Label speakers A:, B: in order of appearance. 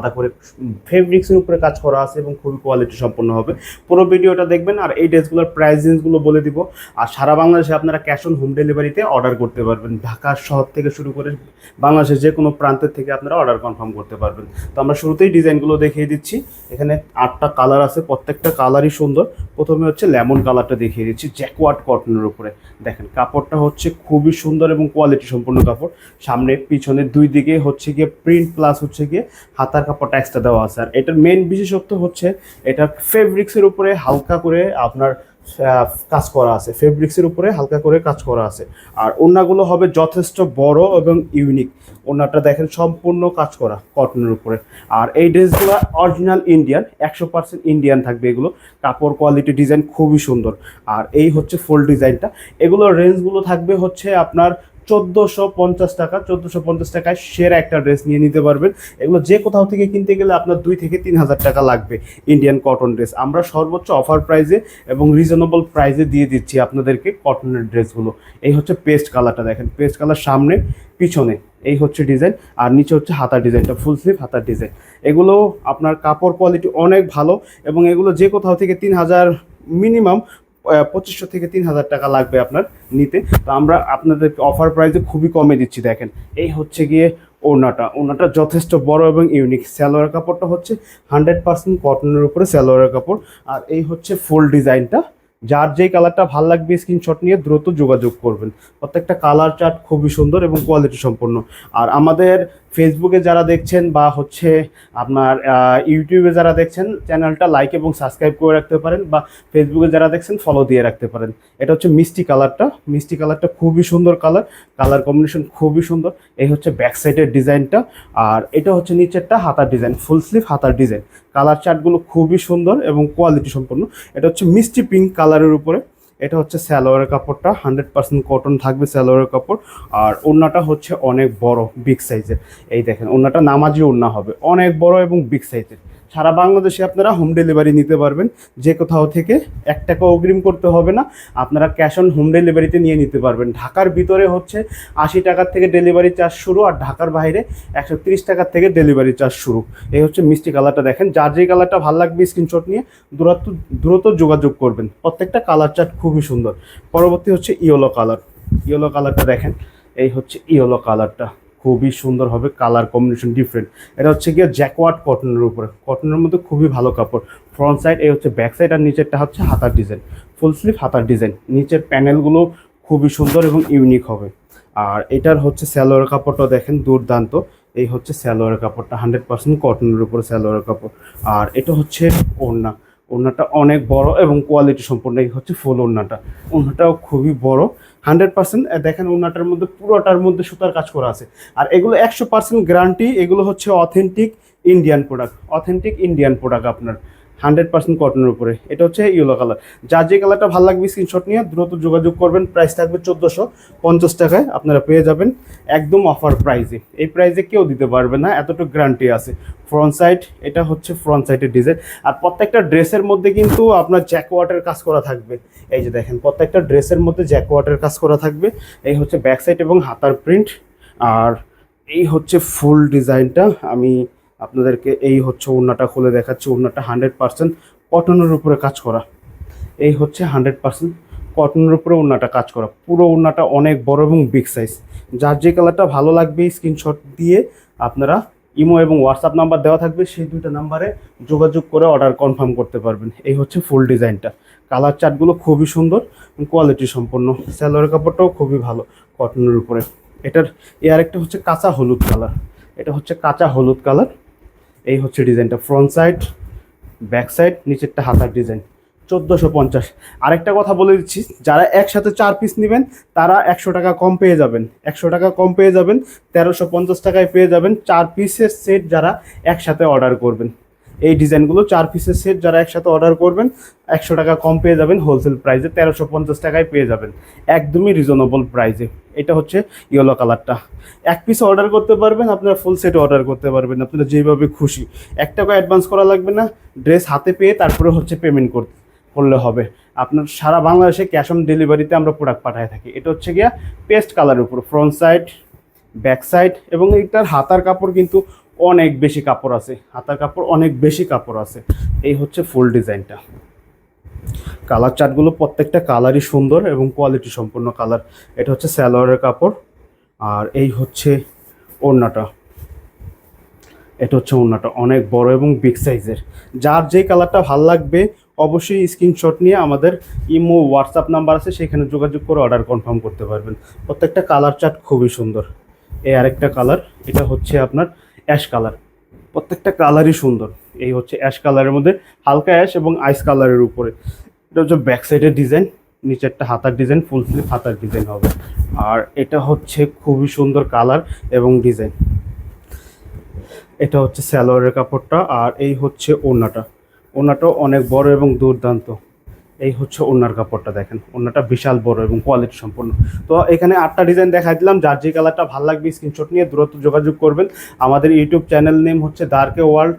A: আলাদা করে ফেব্রিক্সের উপরে কাজ করা আছে এবং খুবই কোয়ালিটি সম্পন্ন হবে। পুরো ভিডিওটা দেখবেন আর এই ড্রেসগুলোর প্রাইস রেঞ্জগুলো বলে দিব। আর সারা বাংলাদেশে আপনারা ক্যাশ অন হোম ডেলিভারিতে অর্ডার করতে পারবেন। ঢাকা শহর থেকে শুরু করে বাংলাদেশের যে কোনো প্রান্তের থেকে আপনারা অর্ডার কনফার্ম করতে পারবেন। তো আমরা শুরুতেই ডিজাইনগুলো দেখিয়ে দিচ্ছি। এখানে আটটা কালার আছে, প্রত্যেকটা কালারই সুন্দর। প্রথমে হচ্ছে লেমন কালারটা দেখিয়ে দিচ্ছি জ্যাকওয়ার্ড কটনের উপরে। দেখেন, কাপড়টা হচ্ছে খুবই সুন্দর এবং কোয়ালিটি সম্পন্ন কাপড়। সামনে, পিছনে, দুই দিকে হচ্ছে গিয়ে প্রিন্ট প্লাস হচ্ছে গিয়ে হাতার কাপড়টা এক্সট্রা দেওয়া আছে। আর এটার মেন বিশেষত্ব হচ্ছে এটা ফেব্রিক্সের উপরে হালকা করে আপনার কাজ করা আছে। ফেব্রিক্সের উপরে হালকা করে কাজ করা আছে। আর ওড়নাগুলো হবে যথেষ্ট বড় এবং ইউনিক ওড়নাটা দেখেন সম্পূর্ণ কাজ করা কটনের উপরে। আর এই ড্রেসগুলো অরিজিনাল ইন্ডিয়ান একশো পার্সেন্ট ইন্ডিয়ান থাকবে এগুলো। কাপড় কোয়ালিটি ডিজাইন খুবই সুন্দর। আর এই হচ্ছে ফুল ডিজাইনটা এগুলোর রেঞ্জগুলো থাকবে হচ্ছে আপনার চোদ্দোশো পঞ্চাশ টাকা, চোদ্দোশো পঞ্চাশ টাকায় সেরা একটা ড্রেস নিয়ে নিতে পারবেন। এগুলো যে কোথাও থেকে কিনতে গেলে আপনার দুই থেকে তিন হাজার টাকা লাগবে ইন্ডিয়ান কটন ড্রেস আমরা সর্বোচ্চ অফার প্রাইসে এবং রিজনেবল প্রাইসে দিয়ে দিচ্ছি আপনাদেরকে কটনের ড্রেসগুলো এই হচ্ছে পেস্ট কালারটা দেখেন। পেস্ট কালার সামনে, পিছনে, এই হচ্ছে ডিজাইন আর নিচে হচ্ছে হাতার ডিজাইনটা ফুল স্লিভ হাতার ডিজাইন এগুলো আপনার কাপড় কোয়ালিটি অনেক ভালো এবং এগুলো যে কোথাও থেকে তিন হাজার মিনিমাম পঁচিশশো থেকে তিন হাজার টাকা লাগবে আপনার নিতে। তো আমরা আপনাদের অফার প্রাইসে খুবই কমে দিচ্ছি, দেখেন। এই হচ্ছে গিয়ে ওড়নাটা। ওড়নাটা যথেষ্ট বড় এবং ইউনিক স্যালোয়ার কাপড়টা হচ্ছে হান্ড্রেড পার্সেন্ট কটনের উপরে স্যালোয়ারের কাপড়। আর এই হচ্ছে ফুল ডিজাইনটা যার যেই কালারটা ভালো লাগবে স্ক্রিনশট নিয়ে দ্রুত যোগাযোগ করবেন। প্রত্যেকটা কালার চার্ট খুবই সুন্দর এবং কোয়ালিটি সম্পন্ন। আর আমাদের ফেসবুকে যারা দেখছেন বা হচ্ছে আপনার ইউটিউবে যারা দেখছেন, চ্যানেলটা লাইক এবং সাবস্ক্রাইব করে রাখতে পারেন বা ফেসবুকে যারা দেখছেন ফলো দিয়ে রাখতে পারেন। এটা হচ্ছে মিষ্টি কালারটা মিষ্টি কালারটা খুবই সুন্দর কালার কালার কম্বিনেশন খুবই সুন্দর। এই হচ্ছে ব্যাক সাইডের ডিজাইনটা আর এটা হচ্ছে নিচেরটা হাতার ডিজাইন ফুল স্লিভ হাতার ডিজাইন কালার চার্টগুলো খুবই সুন্দর এবং কোয়ালিটি সম্পন্ন। এটা হচ্ছে মিষ্টি পিঙ্ক কালারের উপরে। এটা হচ্ছে স্যালোয়ারের কাপড়টা, হান্ড্রেড পার্সেন্ট কটন থাকবে স্যালোয়ারের কাপড়। আর ওড়নাটা হচ্ছে অনেক বড় বিগ সাইজের এই দেখেন, ওড়নাটা নামাজি ওড়না হবে, অনেক বড় এবং বিগ সাইজের সারা বাংলাদেশে আপনারা হোম ডেলিভারি নিতে পারবেন। যে কোথাও থেকে এক টাকা অগ্রিম করতে হবে না। আপনারা ক্যাশ অন হোম ডেলিভারিতে নিয়ে নিতে পারবেন। ঢাকার ভিতরে হচ্ছে আশি টাকার থেকে ডেলিভারি চার্জ শুরু আর ঢাকার বাইরে একশো তিরিশ টাকার থেকে ডেলিভারি চার্জ শুরু। এই হচ্ছে মিষ্টি কালারটা দেখেন। যার যে কালারটা ভালো লাগবে স্ক্রিনশট নিয়ে দূরত্ব, দ্রুত যোগাযোগ করবেন। প্রত্যেকটা কালার চার্ট খুবই সুন্দর। পরবর্তী হচ্ছে ইয়েলো কালার ইয়েলো কালারটা দেখেন। এই হচ্ছে ইয়েলো কালারটা খুবই সুন্দর হবে কালার কম্বিনেশন ডিফারেন্ট এটা হচ্ছে গিয়ে জ্যাকওয়ার্ড কটনের উপরে। কটনের মধ্যে খুবই ভালো কাপড়। ফ্রন্ট সাইড এই হচ্ছে ব্যাক সাইড আর নিচেরটা হচ্ছে হাতার ডিজাইন ফুল স্লিভ হাতার ডিজাইন নিচের প্যানেলগুলো খুবই সুন্দর এবং ইউনিক হবে। আর এটার হচ্ছে স্যালোয়ার কাপড়টা দেখেন দুর্দান্ত। এই হচ্ছে স্যালোয়ারের কাপড়টা হান্ড্রেড পার্সেন্ট কটনের উপরে স্যালোয়ারের কাপড়। আর এটা হচ্ছে ওড়না। ওড়নাটা অনেক বড় এবং কোয়ালিটি সম্পূর্ণ এই হচ্ছে ফুল ওড়নাটা। ওড়নাটাও খুবই বড়। হান্ড্রেড পার্সেন্ট দেখেন ওনাটার মধ্যে, পুরোটার মধ্যে সুতার কাজ করা আছে। আর এগুলো একশো পার্সেন্ট গ্যারান্টি এগুলো হচ্ছে authentic Indian product authentic Indian product আপনার। হান্ড্রেড পার্সেন্ট কটনের উপরে। এটা হচ্ছে ইয়েলো কালার যার যে কালারটা ভালো লাগবে স্ক্রিনশট নিয়ে, দ্রুত যোগাযোগ করবেন। প্রাইস থাকবে চোদ্দোশো পঞ্চাশ টাকায়। আপনারা পেয়ে যাবেন একদম অফার প্রাইজে এই প্রাইজে কেউ দিতে পারবে না, এতটুকু গ্যারান্টি আছে। ফ্রন্ট সাইড এটা হচ্ছে ফ্রন্ট সাইডের ডিজাইন আর প্রত্যেকটা ড্রেসের মধ্যে কিন্তু আপনার জ্যাকওয়াটের কাজ করা থাকবে। এই যে দেখেন, প্রত্যেকটা ড্রেসের মধ্যে জ্যাকওয়াটের কাজ করা থাকবে। এই হচ্ছে ব্যাক সাইড এবং হাতার প্রিন্ট আর এই হচ্ছে ফুল ডিজাইনটা আমি আপনাদেরকে এই হচ্ছে ওড়নাটা খুলে দেখাচ্ছি, ওড়নাটা হান্ড্রেড পার্সেন্ট কটনের উপরে কাজ করা। এই হচ্ছে হান্ড্রেড পার্সেন্ট কটনের উপরে ওড়নাটা কাজ করা। পুরো ওড়নাটা অনেক বড় এবং বিগ সাইজ যার যে কালারটা ভালো লাগবে স্ক্রিনশট দিয়ে আপনারা ইমো এবং হোয়াটসঅ্যাপ নাম্বার দেওয়া থাকবে, সেই দুইটা নাম্বারে যোগাযোগ করে অর্ডার কনফার্ম করতে পারবেন। এই হচ্ছে ফুল ডিজাইনটা কালার চার্টগুলো খুবই সুন্দর কোয়ালিটি সম্পন্ন। স্যালোয়ার কাপড়টাও খুবই ভালো কটনের উপরে। এটার, এ আরেকটা হচ্ছে কাঁচা হলুদ কালার এটা হচ্ছে কাঁচা হলুদ কালার এই হচ্ছে ডিজাইনটা ফ্রন্ট সাইড ব্যাক সাইড নিচেরটা হাতার ডিজাইন চোদ্দোশো পঞ্চাশ। আরেকটা কথা বলে দিচ্ছি, যারা একসাথে চার পিস নেবেন, তারা একশো টাকা কম পেয়ে যাবেন। একশো টাকা কম পেয়ে যাবেন, তেরোশো পঞ্চাশ টাকায় পেয়ে যাবেন, চার পিসের সেট যারা একসাথে অর্ডার করবেন। এই ডিজাইনগুলো চার পিসের সেট যারা একসাথে অর্ডার করবেন, একশো টাকা কম পেয়ে যাবেন হোলসেল প্রাইসে তেরোশো পঞ্চাশ টাকায় পেয়ে যাবেন। একদমই রিজনেবল প্রাইসে এটা হচ্ছে ইয়েলো কালারটা এক পিস অর্ডার করতে পারবেন, আপনারা ফুল সেট অর্ডার করতে পারবেন, আপনারা যেভাবে খুশি। এক টাকা অ্যাডভান্স করা লাগবে না ড্রেস হাতে পেয়ে তারপরে হচ্ছে পেমেন্ট করতে, করলে হবে। আপনার সারা বাংলাদেশে ক্যাশ অন ডেলিভারিতে আমরা প্রোডাক্ট পাঠায় থাকি। এটা হচ্ছে গিয়া পেস্ট কালারের উপর ফ্রন্ট সাইড ব্যাক সাইড এবং এটার হাতার কাপড় কিন্তু অনেক বেশি কাপড় আছে, হাতার কাপড় অনেক বেশি কাপড় আছে। এই হচ্ছে ফুল ডিজাইনটা। কালার চার্টগুলো প্রত্যেকটা কালারই সুন্দর এবং কোয়ালিটি সম্পূর্ণ কালার এটা হচ্ছে স্যালোয়ারের কাপড়, আর এই হচ্ছে ওড়নাটা। এটা হচ্ছে ওড়নাটা, অনেক বড় এবং বিগ সাইজের যার যে কালারটা ভালো লাগবে, অবশ্যই স্ক্রিনশট নিয়ে আমাদের ইমো হোয়াটসঅ্যাপ নাম্বার আছে, সেখানে যোগাযোগ করে অর্ডার কনফার্ম করতে পারবেন। প্রত্যেকটা কালার চার্ট খুবই সুন্দর। এই আরেকটা কালার এটা হচ্ছে আপনার অ্যাশ কালার। প্রত্যেকটা কালারই সুন্দর। এই হচ্ছে অ্যাশ কালারের মধ্যে হালকা অ্যাশ এবং আইস কালারের উপরে। এটা হচ্ছে ব্যাক সাইডের ডিজাইন নিচেরটা হাতার ডিজাইন ফুল স্লিভ হাতার ডিজাইন হবে। আর এটা হচ্ছে খুবই সুন্দর কালার এবং ডিজাইন এটা হচ্ছে স্যালোয়ারের কাপড়টা আর এই হচ্ছে ওড়নাটা। ওড়নাটাও অনেক বড় এবং দুর্দান্ত। এই হচ্ছে ওনার কাপড়টা দেখেন। ওনাটা বিশাল বড় এবং কোয়ালিটি সম্পূর্ণ তো এখানে আটটা ডিজাইন দেখাই দিলাম, যার যে কালারটা ভালো লাগবে স্ক্রিনশট নিয়ে দ্রুত যোগাযোগ করবেন। আমাদের ইউটিউব চ্যানেল নেম হচ্ছে দার্কে ওয়ার্ল্ড